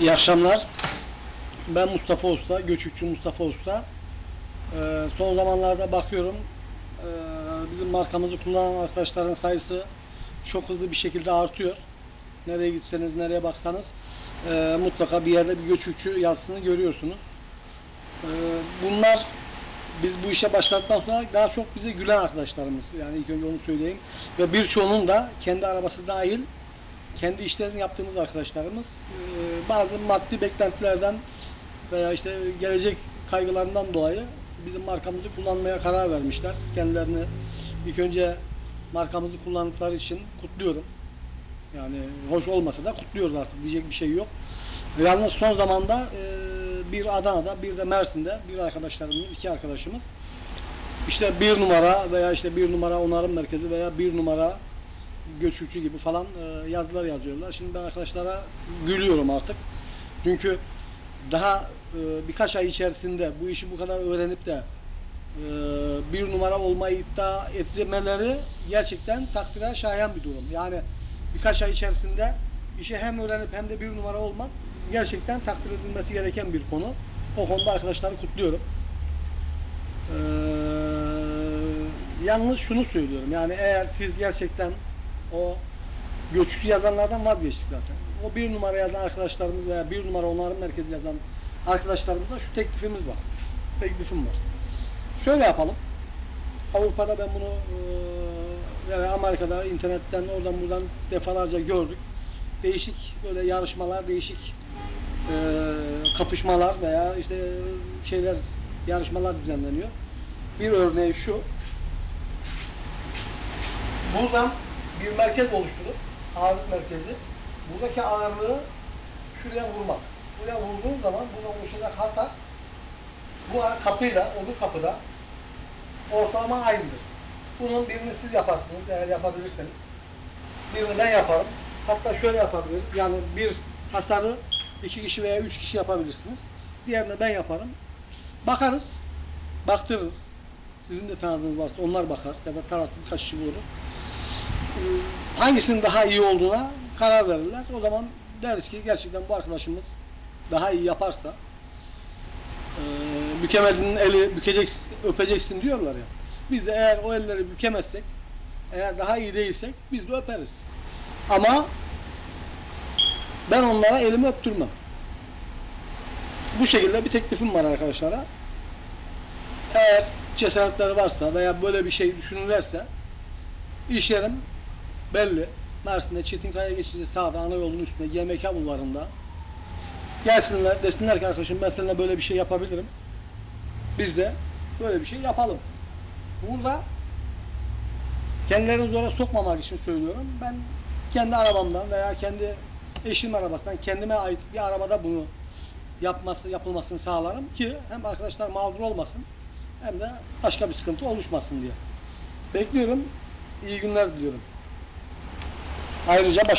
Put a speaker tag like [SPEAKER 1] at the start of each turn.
[SPEAKER 1] İyi akşamlar. Ben Mustafa Usta, Göçükçü Mustafa Usta. Ee, son zamanlarda bakıyorum ee, bizim markamızı kullanan arkadaşların sayısı çok hızlı bir şekilde artıyor. Nereye gitseniz, nereye baksanız ee, mutlaka bir yerde bir göçükçü yazısını görüyorsunuz. Ee, bunlar biz bu işe başladıktan sonra daha çok bize gülen arkadaşlarımız. Yani ilk önce onu söyleyeyim. Ve birçoğunun da kendi arabası dahil kendi işlerini yaptığımız arkadaşlarımız bazı maddi beklentilerden veya işte gelecek kaygılarından dolayı bizim markamızı kullanmaya karar vermişler. Kendilerini ilk önce markamızı kullandıkları için kutluyorum. Yani hoş olmasa da kutluyoruz artık diyecek bir şey yok. Yalnız son zamanda bir Adana'da bir de Mersin'de bir arkadaşlarımız, iki arkadaşımız işte bir numara veya işte bir numara onarım merkezi veya bir numara göçükçü gibi falan e, yazılar yazıyorlar. Şimdi ben arkadaşlara gülüyorum artık. Çünkü daha e, birkaç ay içerisinde bu işi bu kadar öğrenip de e, bir numara olmayı iddia etmeleri gerçekten takdire şayan bir durum. Yani birkaç ay içerisinde işi hem öğrenip hem de bir numara olmak gerçekten takdir edilmesi gereken bir konu. O konuda arkadaşları kutluyorum. Ee, yalnız şunu söylüyorum. Yani eğer siz gerçekten o göçücü yazanlardan vazgeçtik zaten. O bir numara yazan arkadaşlarımız veya bir numara onarım merkezi yazan arkadaşlarımızda şu teklifimiz var. Teklifim var. Şöyle yapalım. Avrupa'da ben bunu eee, yani Amerika'da internetten oradan buradan defalarca gördük. Değişik böyle yarışmalar, değişik eee, kapışmalar veya işte şeyler yarışmalar düzenleniyor. Bir örneği şu. Buradan bir merkez oluşturup ağırlık merkezi buradaki ağırlığı şuraya vurmak. Buraya vurduğun zaman burada oluşacak hasar bu kapıyla öbür kapıda ortalama aynıdır. Bunun birini siz yaparsınız eğer yapabilirseniz. Birini ben yaparım. Hatta şöyle yapabiliriz. Yani bir hasarı iki kişi veya üç kişi yapabilirsiniz. Diğerini ben yaparım. Bakarız. Baktırırız. Sizin de tanıdığınız varsa onlar bakar. Ya da taraflı birkaç kişi bulur. Hangisinin daha iyi olduğuna karar verirler. O zaman deriz ki gerçekten bu arkadaşımız daha iyi yaparsa ee, bükemedinin eli bükeceksin, öpeceksin diyorlar ya. Biz de eğer o elleri bükemezsek, eğer daha iyi değilsek biz de öperiz. Ama ben onlara elimi öptürmem. Bu şekilde bir teklifim var arkadaşlara. Eğer cesaretleri varsa veya böyle bir şey düşünürlerse iş yerim belli. Mersin'de Çetinkaya geçici sağda ana yolun üstünde YMK bulvarında gelsinler desinler ki arkadaşım ben seninle böyle bir şey yapabilirim. Biz de böyle bir şey yapalım. Burada kendilerini zora sokmamak için söylüyorum. Ben kendi arabamdan veya kendi eşimin arabasından kendime ait bir arabada bunu yapması yapılmasını sağlarım ki hem arkadaşlar mağdur olmasın hem de başka bir sıkıntı oluşmasın diye. Bekliyorum. İyi günler diliyorum. Aí ele já baixou.